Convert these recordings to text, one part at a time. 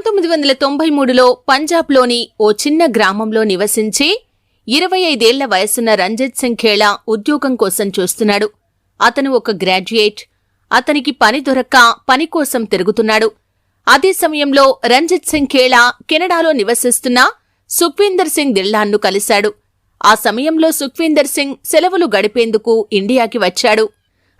పంతొమ్మిది వందల తొంభై మూడులో పంజాబ్లోని ఓ చిన్న గ్రామంలో నివసించి ఇరవై ఐదేళ్ళ వయసున్న రంజిత్ సింగ్ ఖేళా ఉద్యోగం కోసం చూస్తున్నాడు. అతను ఒక గ్రాడ్యుయేట్. అతనికి పని దొరక్క పని కోసం తిరుగుతున్నాడు. అదే సమయంలో రంజిత్ సింగ్ ఖేళా కెనడాలో నివసిస్తున్న సుఖ్వీందర్ సింగ్ దిల్లాన్ను కలిశాడు. ఆ సమయంలో సుఖ్వీందర్ సింగ్ సెలవులు గడిపేందుకు ఇండియాకి వచ్చాడు.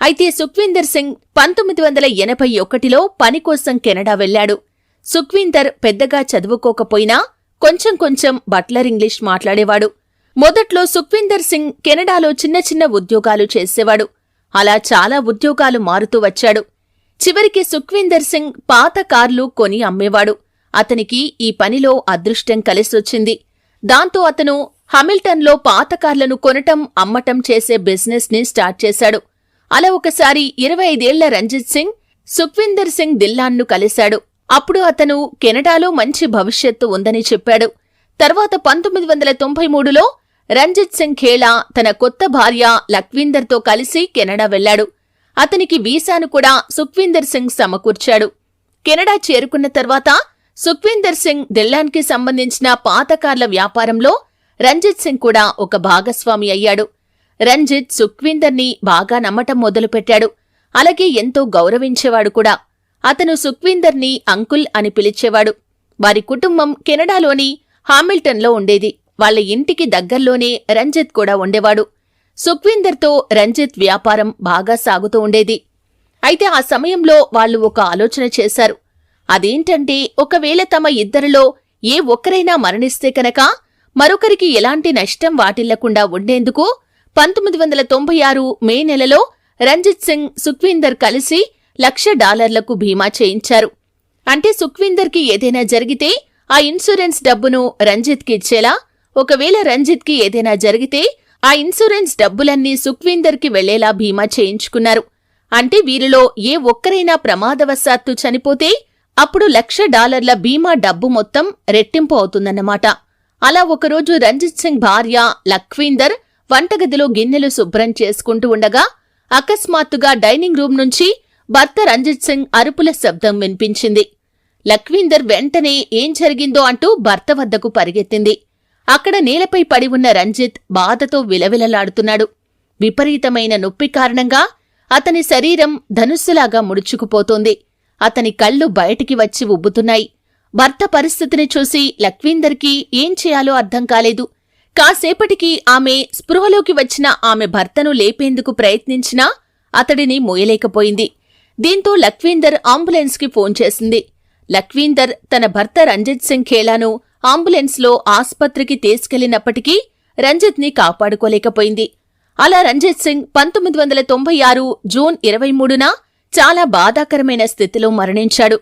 అయితే సుఖ్వీందర్ సింగ్ పంతొమ్మిది వందల ఎనభై ఒకటిలో పని కోసం కెనడా వెళ్ళాడు సుఖ్వీందర్ పెద్దగా చదువుకోకపోయినా కొంచెం కొంచెం బట్లర్ ఇంగ్లీష్ మాట్లాడేవాడు. మొదట్లో సుఖ్వీందర్ సింగ్ కెనడాలో చిన్న చిన్న ఉద్యోగాలు చేసేవాడు. అలా చాలా ఉద్యోగాలు మారుతూ వచ్చాడు. చివరికి సుఖ్వీందర్ సింగ్ పాత కార్లు కొని అమ్మేవాడు. అతనికి ఈ పనిలో అదృష్టం కలిసొచ్చింది. దాంతో అతను హమిల్టన్లో పాత కార్లను కొనటం అమ్మటం చేసే బిజినెస్ని స్టార్ట్ చేశాడు. అలా ఒకసారి ఇరవై ఐదేళ్ళ రంజిత్ సింగ్ సుఖ్వీందర్ సింగ్ దిల్లాన్ను కలిశాడు. అప్పుడు అతను కెనడాలో మంచి భవిష్యత్తు ఉందని చెప్పాడు. తర్వాత పంతొమ్మిది వందల తొంభై మూడులో రంజిత్ సింగ్ ఖేళా తన కొత్త భార్య లక్వీందర్తో కలిసి కెనడా వెళ్ళాడు అతనికి వీసాను కూడా సుఖ్వీందర్ సింగ్ సమకూర్చాడు. కెనడా చేరుకున్న తర్వాత సుఖ్వీందర్ సింగ్ దిల్లాన్కి సంబంధించిన పాత కార్ల వ్యాపారంలో రంజిత్ సింగ్ కూడా ఒక భాగస్వామి అయ్యాడు. రంజిత్ సుఖ్వీందర్ని బాగా నమ్మటం మొదలుపెట్టాడు. అలాగే ఎంతో గౌరవించేవాడు కూడా. అతను సుఖ్వీందర్ని అంకుల్ అని పిలిచేవాడు. వారి కుటుంబం కెనడాలోని హామిల్టన్లో ఉండేది. వాళ్ళ ఇంటికి దగ్గర్లోనే రంజిత్ కూడా ఉండేవాడు. సుఖ్వీందర్తో రంజిత్ వ్యాపారం బాగా సాగుతూ ఉండేది. అయితే ఆ సమయంలో వాళ్ళు ఒక ఆలోచన చేశారు. అదేంటంటే ఒకవేళ తమ ఇద్దరిలో ఏ ఒక్కరైనా మరణిస్తే కనుక మరొకరికి ఎలాంటి నష్టం వాటిల్లకుండా ఉండేందుకు పంతొమ్మిది వందల తొంభై ఆరు మే నెలలో రంజిత్ సింగ్ సుఖ్వీందర్ కలిసి లక్ష డాలర్లకు బీమా చేయించారు. అంటే సుఖ్వీందర్కి ఏదైనా జరిగితే ఆ ఇన్సూరెన్స్ డబ్బును రంజిత్కి ఇచ్చేలా ఒకవేళ రంజిత్కి ఏదైనా జరిగితే ఆ ఇన్సూరెన్స్ డబ్బులన్నీ సుఖ్వీందర్కి వెళ్ళేలా బీమా చేయించుకున్నారు. అంటే వీరిలో ఏ ఒక్కరైనా ప్రమాదవశాత్తు చనిపోతే అప్పుడు లక్ష డాలర్ల బీమా డబ్బు మొత్తం రెట్టింపు అవుతుందన్నమాట. అలా ఒకరోజు రంజిత్ సింగ్ భార్య లఖ్వీందర్ వంటగదిలో గిన్నెలు శుభ్రం చేసుకుంటూ ఉండగా అకస్మాత్తుగా డైనింగ్ రూమ్ నుంచి భర్త రంజిత్ సింగ్ అరుపుల శబ్దం వినిపించింది. లక్వీందర్ వెంటనే ఏం జరిగిందో అంటూ భర్త వద్దకు పరిగెత్తింది. అక్కడ నేలపై పడి ఉన్న రంజిత్ బాధతో విలవిలలాడుతున్నాడు. విపరీతమైన నొప్పి కారణంగా అతని శరీరం ధనుస్సులాగా ముడుచుకుపోతోంది. అతని కళ్ళు బయటికి వచ్చి ఉబ్బుతున్నాయి. భర్త పరిస్థితిని చూసి లక్వీందర్కి ఏం చేయాలో అర్థం కాలేదు. కాసేపటికి ఆమె స్పృహలోకి వచ్చిన ఆమె భర్తను లేపేందుకు ప్రయత్నించినా అతడిని మోయలేకపోయింది. దీంతో లఖ్వీందర్ అంబులెన్స్కి ఫోన్ చేసింది. లఖ్వీందర్ తన భర్త రంజిత్ సింగ్ ఖేలాను అంబులెన్స్లో ఆస్పత్రికి తీసుకెళ్ళినప్పటికీ రంజిత్ని కాపాడుకోలేకపోయింది. అలా రంజిత్ సింగ్ పంతొమ్మిది వందల తొంభై ఆరు జూన్ ఇరవై మూడున చాలా బాధాకరమైన స్థితిలో మరణించాడు.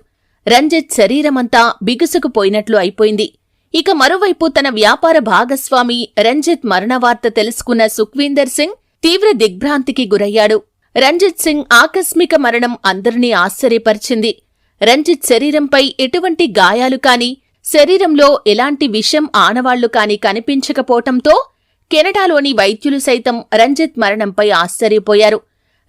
రంజిత్ శరీరమంతా బిగుసుకుపోయినట్లు అయిపోయింది. ఇక మరోవైపు తన వ్యాపార భాగస్వామి రంజిత్ మరణవార్త తెలుసుకున్న సుఖ్వీందర్ సింగ్ తీవ్ర దిగ్భ్రాంతికి గురయ్యాడు. రంజిత్ సింగ్ ఆకస్మిక మరణం అందరినీ ఆశ్చర్యపరిచింది. రంజిత్ శరీరంపై ఎటువంటి గాయాలు కాని శరీరంలో ఎలాంటి విషం ఆనవాళ్ళు కాని కనిపించకపోవటంతో కెనడాలోని వైద్యులు సైతం రంజిత్ మరణంపై ఆశ్చర్యపోయారు.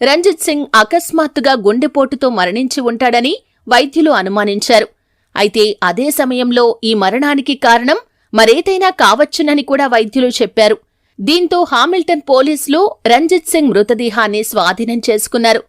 రంజిత్ సింగ్ అకస్మాత్తుగా గుండెపోటుతో మరణించి ఉంటాడని వైద్యులు అనుమానించారు. అయితే అదే సమయంలో ఈ మరణానికి కారణం మరేదైనా కావచ్చునని కూడా వైద్యులు చెప్పారు. దీంతో హామిల్టన్ పోలీసులు రంజిత్ సింగ్ మృతదేహాన్ని స్వాధీనం చేసుకున్నారు.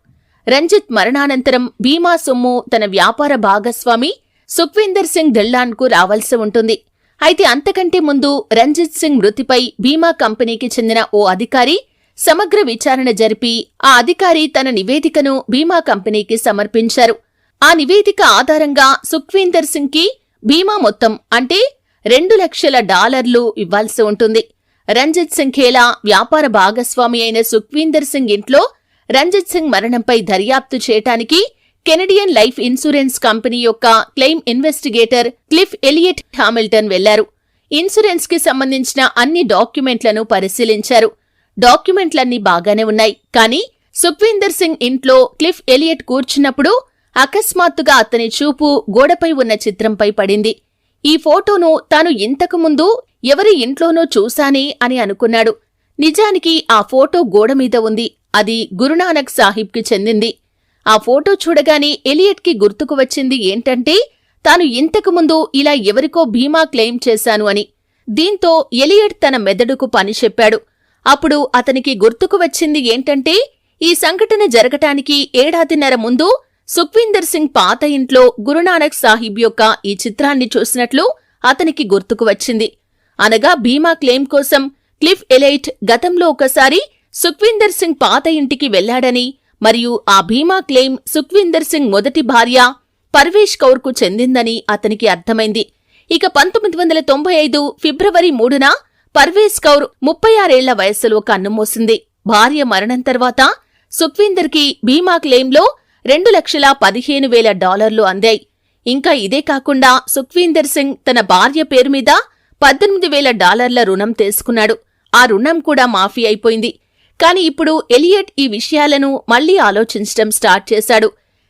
రంజిత్ మరణానంతరం బీమా సొమ్ము తన వ్యాపార భాగస్వామి సుఖ్వీందర్ సింగ్ ధిల్లాన్కు రావాల్సి ఉంటుంది. అయితే అంతకంటే ముందు రంజిత్ సింగ్ మృతిపై బీమా కంపెనీకి చెందిన ఓ అధికారి సమగ్ర విచారణ జరిపి ఆ అధికారి తన నివేదికను బీమా కంపెనీకి సమర్పించారు. ఆ నివేదిక ఆధారంగా సుఖ్వీందర్ సింగ్కి భీమా బీమా మొత్తం అంటే రెండు లక్షల డాలర్లు ఇవ్వాల్సి ఉంటుంది. రంజిత్ సింగ్ ఖేలా వ్యాపార భాగస్వామి అయిన సుఖ్వీందర్ సింగ్ ఇంట్లో రంజిత్ సింగ్ మరణంపై దర్యాప్తు చేయటానికి కెనడియన్ లైఫ్ ఇన్సూరెన్స్ కంపెనీ యొక్క claim investigator Cliff Elliott Hamilton వెళ్ళారు. ఇన్సూరెన్స్కి సంబంధించిన అన్ని డాక్యుమెంట్లను పరిశీలించారు. డాక్యుమెంట్లన్నీ బాగానే ఉన్నాయి. కానీ సుఖ్వీందర్ సింగ్ ఇంట్లో క్లిఫ్ ఎలియట్ కూర్చున్నప్పుడు అకస్మాత్తుగా అతని చూపు గోడపై ఉన్న చిత్రంపై పడింది. ఈ ఫోటోను తాను ఇంతకు ముందు ఎవరి ఇంట్లోనో చూశానే అని అనుకున్నాడు. నిజానికి ఆ ఫోటో గోడ మీద ఉంది. అది గురునానక్ సాహిబ్కి చెందింది. ఆ ఫోటో చూడగానే ఎలియట్కి గుర్తుకు వచ్చింది ఏంటంటే తాను ఇంతకుముందు ఇలా ఎవరికో భీమా క్లెయిమ్ చేశాను అని. దీంతో ఎలియట్ తన మెదడుకు పని చెప్పాడు. అప్పుడు అతనికి గుర్తుకు వచ్చింది ఏంటంటే ఈ సంఘటన జరగటానికి ఏడాదిన్నర ముందు సుఖ్వీందర్ సింగ్ పాత ఇంట్లో గురునానక్ సాహిబ్ యొక్క ఈ చిత్రాన్ని చూసినట్లు అతనికి గుర్తుకు వచ్చింది. అనగా భీమా క్లెయిమ్ కోసం క్లిఫ్ ఎలైట్ గతంలో ఒకసారి సుఖ్వీందర్ సింగ్ పాత ఇంటికి వెళ్ళాడని మరియు ఆ భీమా క్లెయిమ్ సుఖ్వీందర్ సింగ్ మొదటి భార్య పర్వేష్ కౌర్కు చెందిందని అతనికి అర్థమైంది. ఇక పంతొమ్మిది వందల తొంభై ఐదు ఫిబ్రవరి మూడున పర్వేష్ కౌర్ ముప్పై ఆరేళ్ళ వయస్సులో కన్నుమూసింది భార్య మరణం తర్వాత సుఖ్వీందర్కి బీమా క్లెయిమ్లో రెండు లక్షల పదిహేను వేల డాలర్లు అందాయి. ఇంకా ఇదే కాకుండా సుఖ్వీందర్ సింగ్ తన భార్య పేరు మీద పద్దెనిమిది వేల డాలర్ల రుణం తీసుకున్నాడు. ఆ రుణం కూడా మాఫీ అయిపోయింది. కాని ఇప్పుడు ఎలియట్ ఈ విషయాలను మళ్ళీ ఆలోచించటం స్టార్ట్ చేశాడు.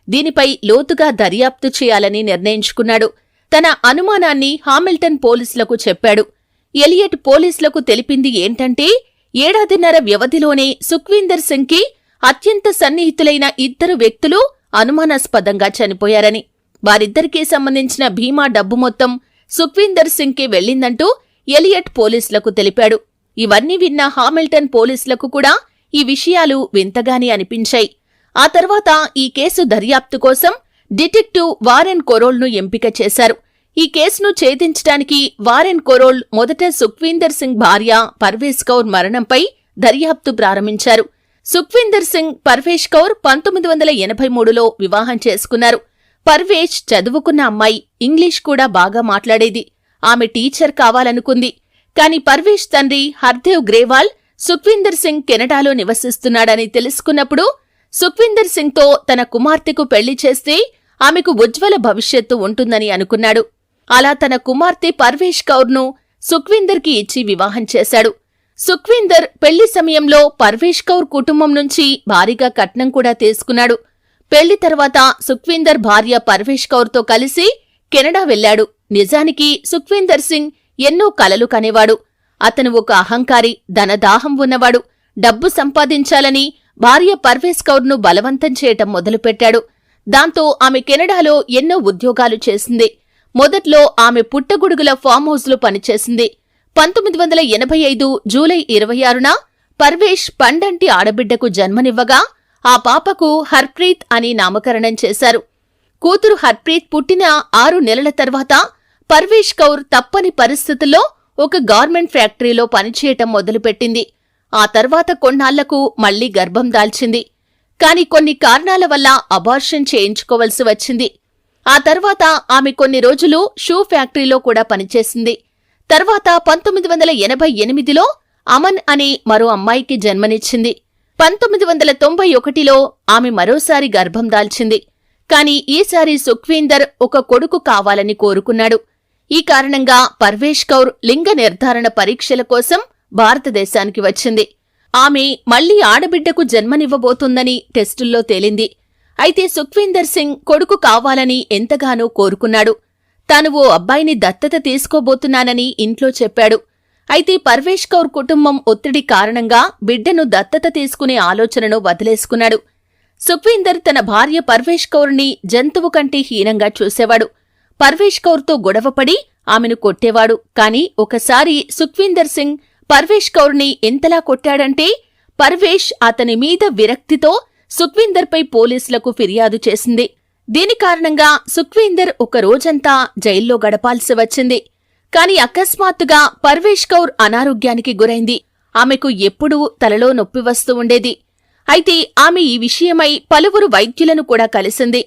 దీనిపై లోతుగా దర్యాప్తు చేయాలని నిర్ణయించుకున్నాడు. తన అనుమానాన్ని హామిల్టన్ పోలీసులకు చెప్పాడు. ఎలియట్ పోలీసులకు తెలిపింది ఏంటంటే ఏడాదిన్నర వ్యవధిలోనే సుఖ్వీందర్ సింగ్కి అత్యంత సన్నిహితులైన ఇద్దరు వ్యక్తులు అనుమానాస్పదంగా చనిపోయారని. వారిద్దరికీ సంబంధించిన భీమా డబ్బు మొత్తం సుఖ్వీందర్ సింగ్కి వెళ్ళిందంటూ ఎలియట్ పోలీసులకు తెలిపాడు. ఇవన్నీ విన్న హామిల్టన్ పోలీసులకు కూడా ఈ విషయాలు వింతగానే అనిపించాయి. ఆ తర్వాత ఈ కేసు దర్యాప్తు కోసం డిటెక్టివ్ వారెన్ కొరోల్ను ఎంపిక చేశారు. ఈ కేసును ఛేదించడానికి వారెన్ కొరోల్ మొదట సుఖ్వీందర్ సింగ్ భార్య పర్వేజ్ కౌర్ మరణంపై దర్యాప్తు ప్రారంభించారు. సుఖ్వీందర్ సింగ్ పర్వేష్ కౌర్ పంతొమ్మిది వందల ఎనభై మూడులో వివాహం చేసుకున్నారు. పర్వేజ్ చదువుకున్న అమ్మాయి ఇంగ్లీష్ కూడా బాగా మాట్లాడేది. ఆమె టీచర్ కావాలనుకుంది. కాని పర్వేష్ తండ్రి హర్దేవ్ గ్రేవాల్ సుఖ్వీందర్ సింగ్ కెనడాలో నివసిస్తున్నాడని తెలుసుకున్నప్పుడు సుఖ్వీందర్ సింగ్తో తన కుమార్తెకు పెళ్ళి చేస్తే ఆమెకు ఉజ్వల భవిష్యత్తు ఉంటుందని అనుకున్నాడు. అలా తన కుమార్తె పర్వేష్ కౌర్ను సుఖ్వీందర్కి ఇచ్చి వివాహం చేశాడు. సుఖ్వీందర్ పెళ్ళి సమయంలో పర్వేష్ కౌర్ కుటుంబం నుంచి భారీగా కట్నం కూడా తీసుకున్నాడు. పెళ్ళి తర్వాత సుఖ్వీందర్ భార్య పర్వేష్ కౌర్తో కలిసి కెనడా వెళ్ళాడు నిజానికి సుఖ్వీందర్ సింగ్ ఎన్నో కలలు కనేవాడు. అతను ఒక అహంకారి ధనదాహం ఉన్నవాడు. డబ్బు సంపాదించాలని భార్య పర్వేష్ కౌర్ను బలవంతం చేయటం మొదలుపెట్టాడు. దాంతో ఆమె కెనడాలో ఎన్నో ఉద్యోగాలు చేసింది. మొదట్లో ఆమె పుట్టగొడుగుల ఫామ్ హౌస్లో పనిచేసింది. పంతొమ్మిది వందల ఎనభై ఐదు జూలై ఇరవై ఆరున పర్వేష్ పండంటి ఆడబిడ్డకు జన్మనివ్వగా ఆ పాపకు హర్ప్రీత్ అని నామకరణం చేశారు. కూతురు హర్ప్రీత్ పుట్టిన ఆరు నెలల తర్వాత పర్వేష్ కౌర్ తప్పని పరిస్థితుల్లో ఒక గార్మెంట్ ఫ్యాక్టరీలో పనిచేయటం మొదలుపెట్టింది. ఆ తర్వాత కొన్నాళ్ళకు మళ్ళీ గర్భం దాల్చింది. కాని కొన్ని కారణాల వల్ల అబార్షన్ చేయించుకోవలసి వచ్చింది. ఆ తర్వాత ఆమె కొన్ని రోజులు షూ ఫ్యాక్టరీలో కూడా పనిచేసింది. తర్వాత పంతొమ్మిది వందల ఎనభై ఎనిమిదిలో అమన్ అనే మరో అమ్మాయికి జన్మనిచ్చింది. పంతొమ్మిది వందల తొంభై ఒకటిలో ఆమె మరోసారి గర్భం దాల్చింది. కాని ఈసారి సుఖ్వీందర్ ఒక కొడుకు కావాలని కోరుకున్నాడు. ఈ కారణంగా పర్వేష్ కౌర్ లింగ నిర్ధారణ పరీక్షల కోసం భారతదేశానికి వచ్చింది. ఆమె మళ్ళీ ఆడబిడ్డకు జన్మనివ్వబోతుందని టెస్టుల్లో తేలింది. అయితే సుఖ్వీందర్ సింగ్ కొడుకు కావాలని ఎంతగానో కోరుకున్నాడు. తాను ఓ అబ్బాయిని దత్తత తీసుకోబోతున్నానని ఇంట్లో చెప్పాడు. అయితే పర్వేష్ కౌర్ కుటుంబం ఒత్తిడి కారణంగా బిడ్డను దత్తత తీసుకునే ఆలోచనను వదిలేసుకున్నాడు. సుఖ్వీందర్ తన భార్య పర్వేష్ కౌర్ని జంతువు కంటే హీనంగా చూసేవాడు. పర్వేష్ కౌర్తో గొడవపడి ఆమెను కొట్టేవాడు. కాని ఒకసారి సుఖ్వీందర్ సింగ్ పర్వేష్ కౌర్ని ఎంతలా కొట్టాడంటే పర్వేష్ అతని మీద విరక్తితో సుఖ్వీందర్పై పోలీసులకు ఫిర్యాదు చేసింది. దీని కారణంగా సుఖ్వీందర్ ఒక రోజంతా జైల్లో గడపాల్సి వచ్చింది. కాని అకస్మాత్తుగా పర్వేష్ కౌర్ అనారోగ్యానికి గురైంది. ఆమెకు ఎప్పుడూ తలలో నొప్పి వస్తూ ఉండేది. అయితే ఆమె ఈ విషయమై పలువురు వైద్యులను కూడా కలిసింది.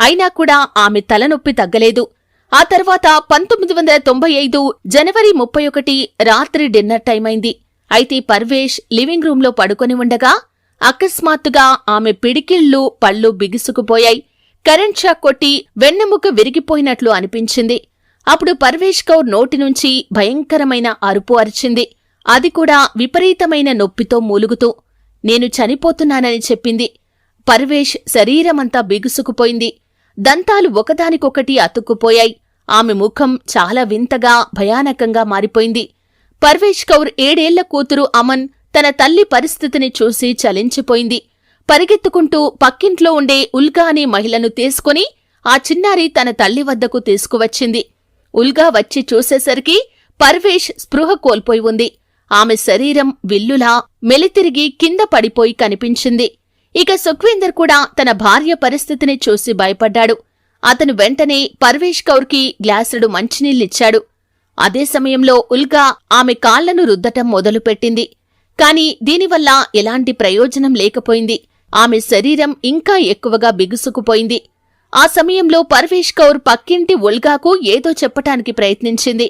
అయినా కూడా ఆమె తలనొప్పి తగ్గలేదు. ఆ తర్వాత పంతొమ్మిది వందల తొంభై ఐదు జనవరి ముప్పై ఒకటి రాత్రి డిన్నర్ టైం అయింది అయితే పర్వేష్ లివింగ్ రూంలో పడుకొని ఉండగా అకస్మాత్తుగా ఆమె పిడికిళ్ళు పళ్ళు బిగుసుకుపోయాయి. కరెంట్ షాక్ కొట్టి వెన్నెముక విరిగిపోయినట్లు అనిపించింది. అప్పుడు పర్వేష్ కౌర్ నోటి నుంచి భయంకరమైన అరుపు అరిచింది. అది కూడా విపరీతమైన నొప్పితో మూలుగుతూ నేను చనిపోతున్నానని చెప్పింది. పర్వేష్ శరీరమంతా బిగుసుకుపోయింది. దంతాలు ఒకదానికొకటి అతుక్కుపోయాయి. ఆమె ముఖం చాలా వింతగా భయానకంగా మారిపోయింది. పర్వేష్ కౌర్ ఏడేళ్ళ కూతురు అమన్ తన తల్లి పరిస్థితిని చూసి చలించిపోయింది. పరిగెత్తుకుంటూ పక్కింట్లో ఉండే ఉల్గా అనే మహిళను తీసుకుని ఆ చిన్నారి తన తల్లి వద్దకు తీసుకువచ్చింది. ఉల్గా వచ్చి చూసేసరికి పర్వేష్ స్పృహ కోల్పోయి ఉంది. ఆమె శరీరం విల్లులా మెలితిరిగి కింద పడిపోయి కనిపించింది. ఇక సుఖ్వీందర్ కూడా తన భార్య పరిస్థితిని చూసి భయపడ్డాడు. అతను వెంటనే పర్వేష్ కౌర్కి గ్లాసుడు మంచినీళ్ళిచ్చాడు. అదే సమయంలో ఉల్గా ఆమె కాళ్ళను రుద్దటం మొదలుపెట్టింది. కాని దీనివల్ల ఎలాంటి ప్రయోజనం లేకపోయింది. ఆమె శరీరం ఇంకా ఎక్కువగా బిగుసుకుపోయింది. ఆ సమయంలో పర్వేష్ కౌర్ పక్కింటి ఉల్గాకు ఏదో చెప్పటానికి ప్రయత్నించింది.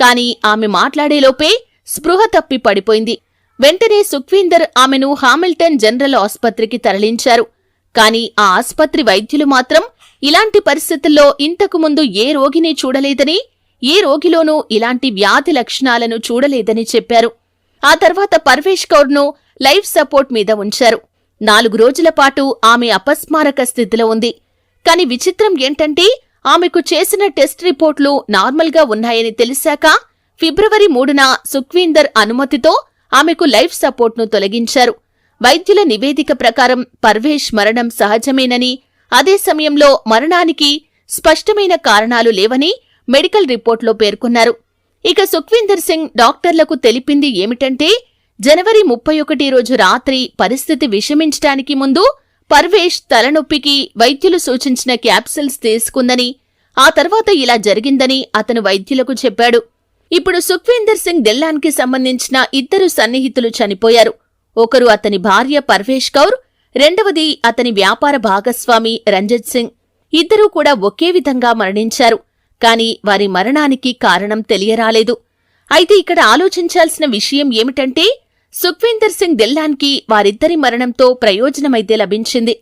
కాని ఆమె మాట్లాడేలోపే స్పృహ తప్పి పడిపోయింది. వెంటనే సుఖ్వీందర్ ఆమెను హామిల్టన్ జనరల్ ఆస్పత్రికి తరలించారు. కాని ఆ ఆస్పత్రి వైద్యులు మాత్రం ఇలాంటి పరిస్థితుల్లో ఇంతకు ముందు ఏ రోగిని చూడలేదని ఏ రోగిలోనూ ఇలాంటి వ్యాధి లక్షణాలను చూడలేదని చెప్పారు. ఆ తర్వాత పర్వేష్ కౌర్ను లైఫ్ సపోర్ట్ మీద ఉంచారు. నాలుగు రోజుల పాటు ఆమె అపస్మారక స్థితిలో ఉంది. కాని విచిత్రం ఏంటంటే ఆమెకు చేసిన టెస్ట్ రిపోర్ట్లు నార్మల్గా ఉన్నాయని తెలిసాక ఫిబ్రవరి మూడున సుఖ్వీందర్ అనుమతితో ఆమెకు లైఫ్ సపోర్ట్ను తొలగించారు. వైద్యుల నివేదిక ప్రకారం పర్వేష్ మరణం సహజమేనని అదే సమయంలో మరణానికి స్పష్టమైన కారణాలు లేవని మెడికల్ రిపోర్ట్లో పేర్కొన్నారు. ఇక సుఖ్వీందర్ సింగ్ డాక్టర్లకు తెలిపింది ఏమిటంటే జనవరి ముప్పై ఒకటి రోజు రాత్రి పరిస్థితి విషమించటానికి ముందు పర్వేష్ తలనొప్పికి వైద్యులు సూచించిన క్యాప్సిల్స్ తీసుకుందని ఆ తర్వాత ఇలా జరిగిందని అతను వైద్యులకు చెప్పాడు. ఇప్పుడు సుఖ్వీందర్ సింగ్ దిల్లాన్కి సంబంధించిన ఇద్దరు సన్నిహితులు చనిపోయారు. ఒకరు అతని భార్య పర్వేష్ కౌర్ రెండవది అతని వ్యాపార భాగస్వామి రంజిత్ సింగ్. ఇద్దరూ కూడా ఒకే విధంగా మరణించారు. కాని వారి మరణానికి కారణం తెలియరాలేదు. అయితే ఇక్కడ ఆలోచించాల్సిన విషయం ఏమిటంటే సుఖ్వీందర్ సింగ్ దిల్లాన్కి వారిద్దరి మరణంతో ప్రయోజనమైతే లభించింది.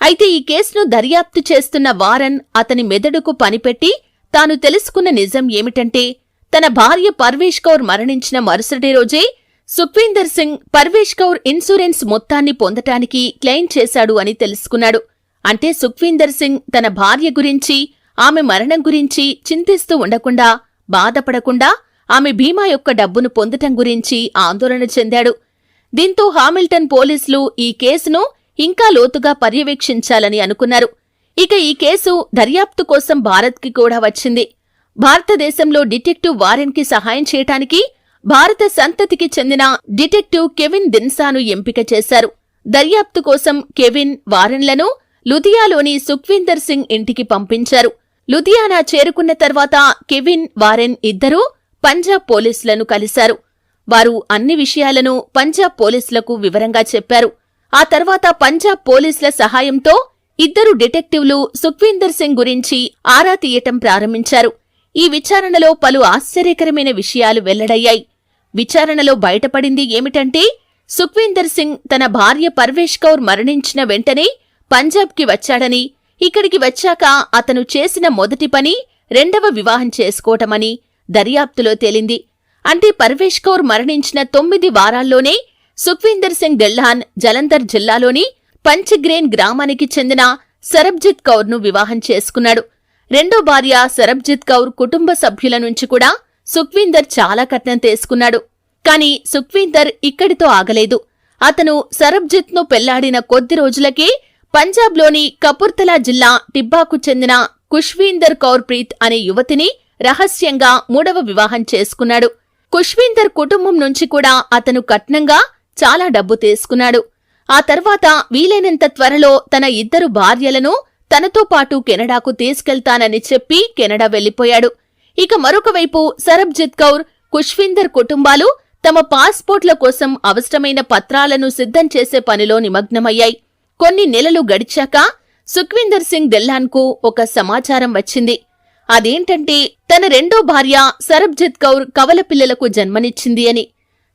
అయితే ఈ కేసును దర్యాప్తు చేస్తున్న వారన్ అతని మెదడుకు పనిపెట్టి తాను తెలుసుకున్న నిజం ఏమిటంటే తన భార్య పర్వేష్ కౌర్ మరణించిన మరుసటి రోజే సుఖ్వీందర్ సింగ్ పర్వేష్ కౌర్ ఇన్సూరెన్స్ మొత్తాన్ని పొందటానికి క్లెయిమ్ చేశాడు అని తెలుసుకున్నాడు. అంటే సుఖ్వీందర్ సింగ్ తన భార్య గురించి ఆమె మరణం గురించి చింతిస్తూ ఉండకుండా బాధపడకుండా ఆమె బీమా యొక్క డబ్బును పొందటం గురించి ఆందోళన చెందాడు. దీంతో హామిల్టన్ పోలీసులు ఈ కేసును ఇంకా లోతుగా పర్యవేక్షించాలని అనుకున్నారు. ఇక ఈ కేసు దర్యాప్తు కోసం భారత్కి కూడా వచ్చింది. భారతదేశంలో డిటెక్టివ్ వారెన్కి సహాయం చేయటానికి భారత సంతతికి చెందిన డిటెక్టివ్ కెవిన్ దిన్సాను ఎంపిక చేశారు. దర్యాప్తు కోసం కెవిన్ వారెన్లను లుధియాలోని సుఖ్వీందర్ సింగ్ ఇంటికి పంపించారు. లుధియానా చేరుకున్న తర్వాత కెవిన్ వారెన్ ఇద్దరూ పంజాబ్ పోలీసులను కలిశారు. వారు అన్ని విషయాలను పంజాబ్ పోలీసులకు వివరంగా చెప్పారు. ఆ తర్వాత పంజాబ్ పోలీసుల సహాయంతో ఇద్దరు డిటెక్టివ్లు సుఖ్వీందర్ సింగ్ గురించి ఆరా తీయటం ప్రారంభించారు. ఈ విచారణలో పలు ఆశ్చర్యకరమైన విషయాలు వెల్లడయ్యాయి. విచారణలో బయటపడింది ఏమిటంటే సుఖ్వీందర్ సింగ్ తన భార్య పర్వేష్ కౌర్ మరణించిన వెంటనే పంజాబ్కి వచ్చాడని ఇక్కడికి వచ్చాక అతను చేసిన మొదటి పని రెండవ వివాహం చేసుకోవటమని దర్యాప్తులో తేలింది. అంటే పర్వేష్ కౌర్ మరణించిన తొమ్మిది వారాల్లోనే సుఖ్వీందర్ సింగ్ దెల్లాన్ జలంధర్ జిల్లాలోని పంచగ్రేన్ గ్రామానికి చెందిన సరబ్జిత్ కౌర్ను వివాహం చేసుకున్నాడు. రెండో భార్య సరబ్జిత్ కౌర్ కుటుంబ సభ్యుల నుంచి కూడా సుఖ్వీందర్ చాలా కట్నం తీసుకున్నాడు. కాని సుఖ్వీందర్ ఇక్కడితో ఆగలేదు. అతను సరబ్జిత్ను పెళ్ళాడిన కొద్ది రోజులకే పంజాబ్లోని కపుర్తలా జిల్లా టిబ్బాకు చెందిన కుష్వీందర్ కౌర్ ప్రీత్ అనే యువతిని రహస్యంగా మూడవ వివాహం చేసుకున్నాడు. కుష్వీందర్ కుటుంబం నుంచి కూడా అతను కట్నంగా చాలా డబ్బు తీసుకున్నాడు. ఆ తర్వాత వీలైనంత త్వరలో తన ఇద్దరు భార్యలను తనతో పాటు కెనడాకు తీసుకెళ్తానని చెప్పి కెనడా వెళ్ళిపోయాడు ఇక మరొక వైపు సరబ్జిత్ కౌర్ కుష్వీందర్ కుటుంబాలు తమ పాస్పోర్ట్ల కోసం అవసరమైన పత్రాలను సిద్ధం చేసే పనిలో నిమగ్నమయ్యాయి. కొన్ని నెలలు గడిచాక సుఖ్వీందర్ సింగ్ దెల్లాన్కు ఒక సమాచారం వచ్చింది. అదేంటంటే తన రెండో భార్య సరబ్జిత్ కౌర్ కవల పిల్లలకు జన్మనిచ్చింది అని.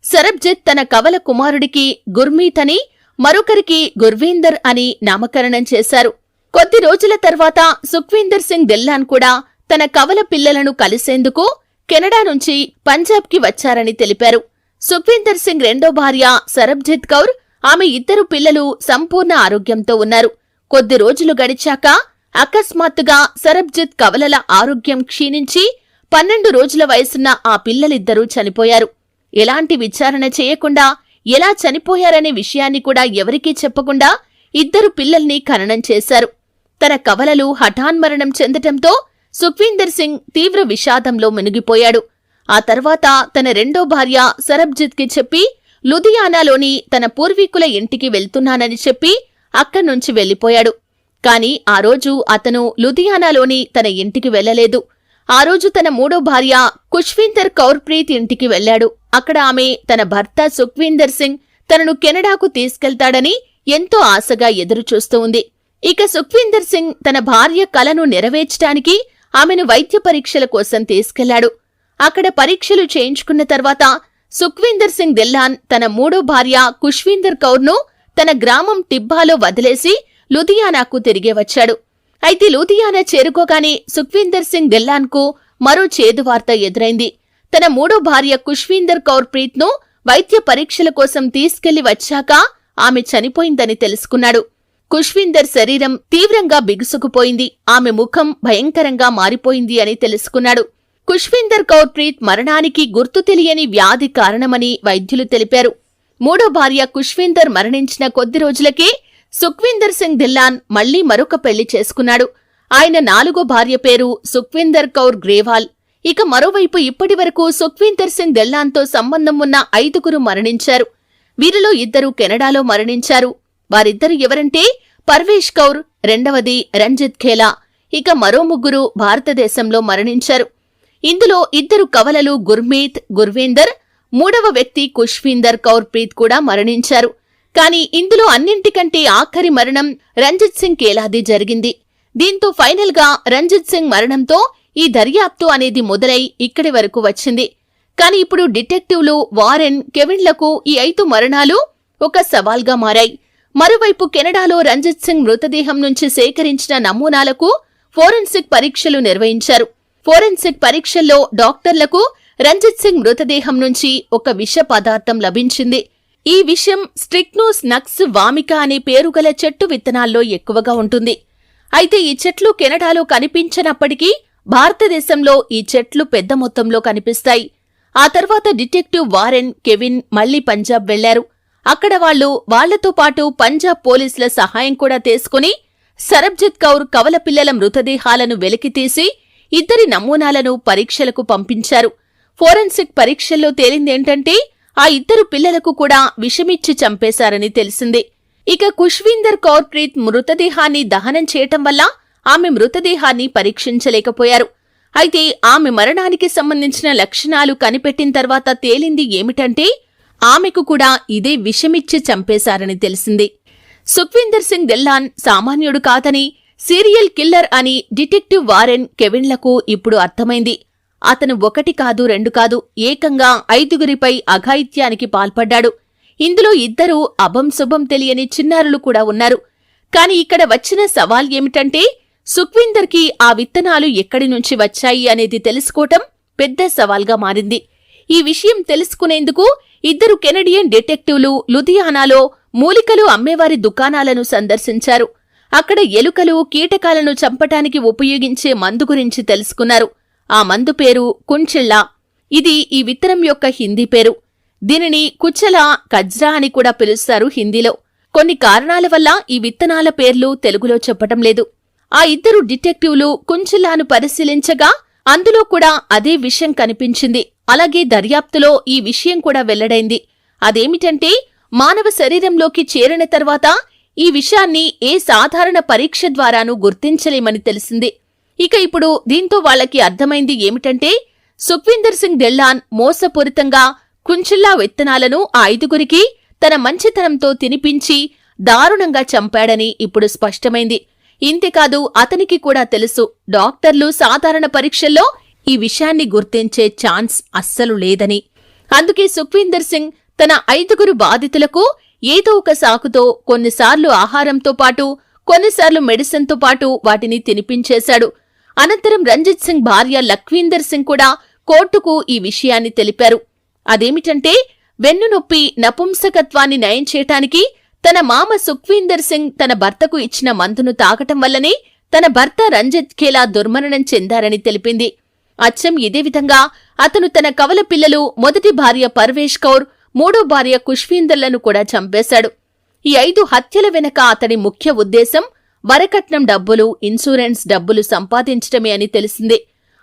సరబ్జిత్ తన కవల కుమారుడికి గుర్మీత్ అని మరొకరికి గుర్వీందర్ అని నామకరణం చేశారు. కొద్ది రోజుల తర్వాత సుఖ్వీందర్ సింగ్ దిల్లాన్ కూడా తన కవల పిల్లలను కలిసేందుకు కెనడా నుంచి పంజాబ్కి వచ్చారని తెలిపారు. సుఖ్వీందర్ సింగ్ రెండో భార్య సరబ్జిత్ కౌర్ ఆమె ఇద్దరు పిల్లలు సంపూర్ణ ఆరోగ్యంతో ఉన్నారు. కొద్ది రోజులు గడిచాక అకస్మాత్తుగా సరబ్జిత్ కవలల ఆరోగ్యం క్షీణించి పన్నెండు రోజుల వయసున్న ఆ పిల్లలిద్దరూ చనిపోయారు. ఎలాంటి విచారణ చేయకుండా ఎలా చనిపోయారనే విషయాన్ని కూడా ఎవరికీ చెప్పకుండా ఇద్దరు పిల్లల్ని ఖననం చేశారు. తన కవలలు హఠాన్మరణం చెందటంతో సుఖ్వీందర్ సింగ్ తీవ్ర విషాదంలో మునిగిపోయాడు. ఆ తర్వాత తన రెండో భార్య సరబ్జిత్కి చెప్పి లుధియానాలోని తన పూర్వీకుల ఇంటికి వెళ్తున్నానని చెప్పి అక్కడ్నుంచి వెళ్ళిపోయాడు కాని ఆ రోజు అతను లుధియానాలోని తన ఇంటికి వెళ్ళలేదు ఆ రోజు తన మూడో భార్య కుష్వీందర్ కౌర్ ప్రీత్ ఇంటికి వెళ్ళాడు అక్కడ ఆమె తన భర్త సుఖ్వీందర్ సింగ్ తనను కెనడాకు తీసుకెళ్తాడని ఎంతో ఆశగా ఎదురుచూస్తూ ఉంది. ఇక సుఖ్వీందర్ సింగ్ తన భార్య కలను నెరవేర్చడానికి ఆమెను వైద్య పరీక్షల కోసం తీసుకెళ్ళాడు. అక్కడ పరీక్షలు చేయించుకున్న తర్వాత సుఖ్వీందర్ సింగ్ దిల్లాన్ తన మూడో భార్య కుష్వీందర్ కౌర్ను తన గ్రామం టిబ్బాలో వదిలేసి లుధియానాకు తిరిగి వచ్చాడు. అయితే లూధియానా చేరుకోగానే సుఖ్వీందర్ సింగ్ దిల్లాన్కు మరో చేదు వార్త ఎదురైంది. తన మూడో భార్య కుష్వీందర్ కౌర్ ప్రీత్ను వైద్య పరీక్షల కోసం తీసుకెళ్ళి వచ్చాక ఆమె చనిపోయిందని తెలుసుకున్నాడు. కుష్వీందర్ శరీరం తీవ్రంగా బిగుసుకుపోయింది. ఆమె ముఖం భయంకరంగా మారిపోయింది అని తెలుసుకున్నాడు. కుష్వీందర్ కౌర్ ప్రీత్ మరణానికి గుర్తు తెలియని వ్యాధి కారణమని వైద్యులు తెలిపారు. మూడో భార్య కుష్వీందర్ మరణించిన కొద్ది రోజులకే సుఖ్వీందర్ సింగ్ ధిల్లాన్ మళ్ళీ మరొక పెళ్ళి చేసుకున్నాడు. ఆయన నాలుగో భార్య పేరు సుఖ్వీందర్ కౌర్ గ్రేవాల్. ఇక మరోవైపు ఇప్పటి వరకు సుఖ్వీందర్ సింగ్ ధిల్లాన్తో సంబంధం ఉన్న ఐదుగురు మరణించారు. వీరిలో ఇద్దరు కెనడాలో మరణించారు. వారిద్దరు ఎవరంటే పర్వేష్ కౌర్ రెండవది రంజిత్ ఖేలా. ఇక మరో ముగ్గురు భారతదేశంలో మరణించారు. ఇందులో ఇద్దరు కవలలు గుర్మీత్ గుర్వీందర్ మూడవ వ్యక్తి కుష్వీందర్ కౌర్ ప్రీత్ కూడా మరణించారు. కానీ ఇందులో అన్నింటికంటే ఆఖరి మరణం రంజిత్ సింగ్ కేలాది జరిగింది. దీంతో ఫైనల్గా రంజిత్ సింగ్ మరణంతో ఈ దర్యాప్తు అనేది మొదలై ఇక్కడి వరకు వచ్చింది. కానీ ఇప్పుడు డిటెక్టివ్లు వారెన్ కెవిన్లకు ఈ ఐదు మరణాలు ఒక సవాల్గా మారాయి. మరోవైపు కెనడాలో రంజిత్ సింగ్ మృతదేహం నుంచి సేకరించిన నమూనాలకు ఫోరెన్సిక్ పరీక్షలు నిర్వహించారు. ఫోరెన్సిక్ పరీక్షల్లో డాక్టర్లకు రంజిత్ సింగ్ మృతదేహం నుంచి ఒక విష పదార్థం లభించింది. ఈ విషయం స్ట్రిక్నోస్ నక్స్ వామిక అనే పేరుగల చెట్టు విత్తనాల్లో ఎక్కువగా ఉంటుంది. అయితే ఈ చెట్లు కెనడాలో కనిపించనప్పటికీ భారతదేశంలో ఈ చెట్లు పెద్ద మొత్తంలో కనిపిస్తాయి. ఆ తర్వాత డిటెక్టివ్ వారెన్ కెవిన్ మళ్ళీ పంజాబ్ వెళ్ళారు. అక్కడ వాళ్ళు వాళ్ళతో పాటు పంజాబ్ పోలీసుల సహాయం కూడా తీసుకుని సరబ్జిత్ కౌర్ కవల పిల్లల మృతదేహాలను వెలికితీసి ఇద్దరి నమూనాలను పరీక్షలకు పంపించారు. ఫోరెన్సిక్ పరీక్షల్లో తేలిందేంటంటే ఆ ఇద్దరు పిల్లలకు కూడా విషమిచ్చి చంపేశారని తెలిసింది. ఇక కుష్వీందర్ కౌర్ ప్రీత్ మృతదేహాన్ని దహనం చేయటం వల్ల ఆమె మృతదేహాన్ని పరీక్షించలేకపోయారు. అయితే ఆమె మరణానికి సంబంధించిన లక్షణాలు కనిపెట్టిన తర్వాత తేలింది ఏమిటంటే ఆమెకు కూడా ఇదే విషమిచ్చి చంపేశారని తెలిసింది. సుఖ్వీందర్ సింగ్ దిల్లాన్ సామాన్యుడు కాదని సీరియల్ కిల్లర్ అని డిటెక్టివ్ వారెన్ కెవిన్లకు ఇప్పుడు అర్థమైంది. అతను ఒకటి కాదు రెండు కాదు ఏకంగా ఐదుగురిపై అఘాయిత్యానికి పాల్పడ్డాడు. ఇందులో ఇద్దరు అభంశుభం తెలియని చిన్నారులు కూడా ఉన్నారు. కాని ఇక్కడ వచ్చిన సవాల్ ఏమిటంటే సుఖ్వీందర్కి ఆ విత్తనాలు ఎక్కడి నుంచి వచ్చాయి అనేది తెలుసుకోవటం పెద్ద సవాల్గా మారింది. ఈ విషయం తెలుసుకునేందుకు ఇద్దరు కెనడియన్ డిటెక్టివ్లు లుధియానాలో మూలికలు అమ్మేవారి దుకాణాలను సందర్శించారు. అక్కడ ఎలుకలు కీటకాలను చంపటానికి ఉపయోగించే మందు గురించి తెలుసుకున్నారు. ఆ మందు పేరు కుంచిళ్ళ ఇది ఈ విత్తనం యొక్క హిందీ పేరు. దీనిని కుచ్చల కజ్రా అని కూడా పిలుస్తారు హిందీలో. కొన్ని కారణాల వల్ల ఈ విత్తనాల పేర్లు తెలుగులో చెప్పటం లేదు. ఆ ఇద్దరు డిటెక్టివ్లు కుంచిల్లాను పరిశీలించగా అందులో కూడా అదే విషయం కనిపించింది. అలాగే దర్యాప్తులో ఈ విషయం కూడా వెల్లడైంది. అదేమిటంటే మానవ శరీరంలోకి చేరిన తర్వాత ఈ విషయాన్ని ఏ సాధారణ పరీక్ష ద్వారానూ గుర్తించలేమని తెలిసింది. ఇక ఇప్పుడు దీంతో వాళ్ళకి అర్థమైంది ఏమిటంటే సుఖ్వీందర్ సింగ్ డెల్లాన్ మోసపూరితంగా కుంచిల్లా విత్తనాలను ఆ ఐదుగురికి తన మంచితనంతో తినిపించి దారుణంగా చంపాడని ఇప్పుడు స్పష్టమైంది. ఇంతేకాదు అతనికి కూడా తెలుసు డాక్టర్లు సాధారణ పరీక్షల్లో ఈ విషయాన్ని గుర్తించే ఛాన్స్ అస్సలు లేదని. అందుకే సుఖ్వీందర్ సింగ్ తన ఐదుగురు బాధితులకు ఏదో ఒక సాకుతో కొన్నిసార్లు ఆహారంతో పాటు కొన్నిసార్లు మెడిసిన్తో పాటు వాటిని తినిపించేశాడు. అనంతరం రంజిత్ సింగ్ భార్య లఖ్వీందర్ సింగ్ కూడా కోర్టుకు ఈ విషయాన్ని తెలిపారు. అదేమిటంటే వెన్నునొప్పి నపుంసకత్వాన్ని నయం చేయటానికి తన మామ సుఖ్వీందర్ సింగ్ తన భర్తకు ఇచ్చిన మందును తాగటం వల్లనే తన భర్త రంజిత్ ఖేలా దుర్మరణం చెందారని తెలిపింది. అచ్చం ఇదే విధంగా అతను తన కవల పిల్లలు మొదటి భార్య పర్వేష్ కౌర్ మూడో భార్య కుష్వీందర్లను కూడా చంపేశాడు. ఈ ఐదు హత్యల వెనక అతడి ముఖ్య ఉద్దేశం వరకట్నం డబ్బులు ఇన్సూరెన్స్ డబ్బులు సంపాదించటమే అని తెలిసిందే.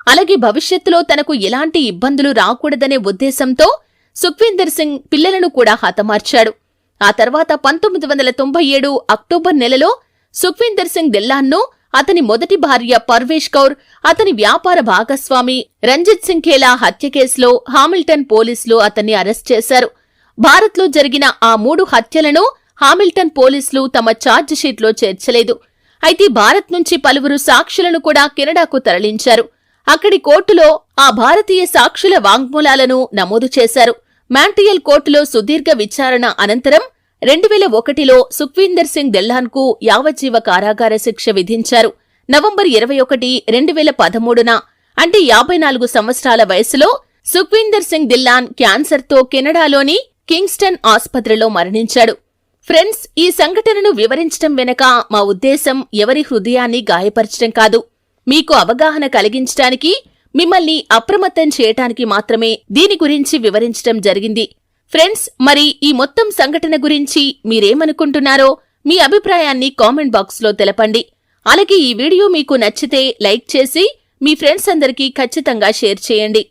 అలాగే భవిష్యత్తులో తనకు ఎలాంటి ఇబ్బందులు రాకూడదనే ఉద్దేశంతో సుఖ్వీందర్ సింగ్ పిల్లలను కూడా హతమార్చాడు. ఆ తర్వాత పంతొమ్మిది వందల తొంభై ఏడు అక్టోబర్ నెలలో సుఖ్వీందర్ సింగ్ దిల్లాన్ను అతని మొదటి భార్య పర్వేష్ కౌర్ అతని వ్యాపార భాగస్వామి రంజిత్ సింగ్ ఖేలా హత్య కేసులో హామిల్టన్ పోలీసులు అతన్ని అరెస్ట్ చేశారు. భారత్లో జరిగిన ఆ మూడు హత్యలను హామిల్టన్ పోలీసులు తమ ఛార్జ్ షీట్లో చేర్చలేదు. అయితే భారత్ నుంచి పలువురు సాక్షులను కూడా కెనడాకు తరలించారు. అక్కడి కోర్టులో ఆ భారతీయ సాక్షుల వాంగ్మూలాలను నమోదు చేశారు. మాంటియల్ కోర్టులో సుదీర్ఘ విచారణ అనంతరం రెండు వేల ఒకటిలో సుఖ్వీందర్ సింగ్ దెల్లాన్కు యావజ్జీవ కారాగార శిక్ష విధించారు. నవంబర్ ఇరవై ఒకటి రెండు వేల పదమూడున అంటే యాభై నాలుగు సంవత్సరాల వయసులో సుఖ్వీందర్ సింగ్ దిల్లాన్ క్యాన్సర్తో కెనడాలోని కింగ్స్టన్ ఆస్పత్రిలో మరణించాడు. ఫ్రెండ్స్ ఈ సంఘటనను వివరించటం వెనక మా ఉద్దేశం ఎవరి హృదయాన్ని గాయపరచటం కాదు. మీకు అవగాహన కలిగించటానికి మిమ్మల్ని అప్రమత్తం చేయటానికి మాత్రమే దీని గురించి వివరించటం జరిగింది. ఫ్రెండ్స్ మరి ఈ మొత్తం సంఘటన గురించి మీరేమనుకుంటున్నారో మీ అభిప్రాయాన్ని కామెంట్ బాక్స్లో తెలపండి. అలాగే ఈ వీడియో మీకు నచ్చితే లైక్ చేసి మీ ఫ్రెండ్స్ అందరికీ ఖచ్చితంగా షేర్ చేయండి.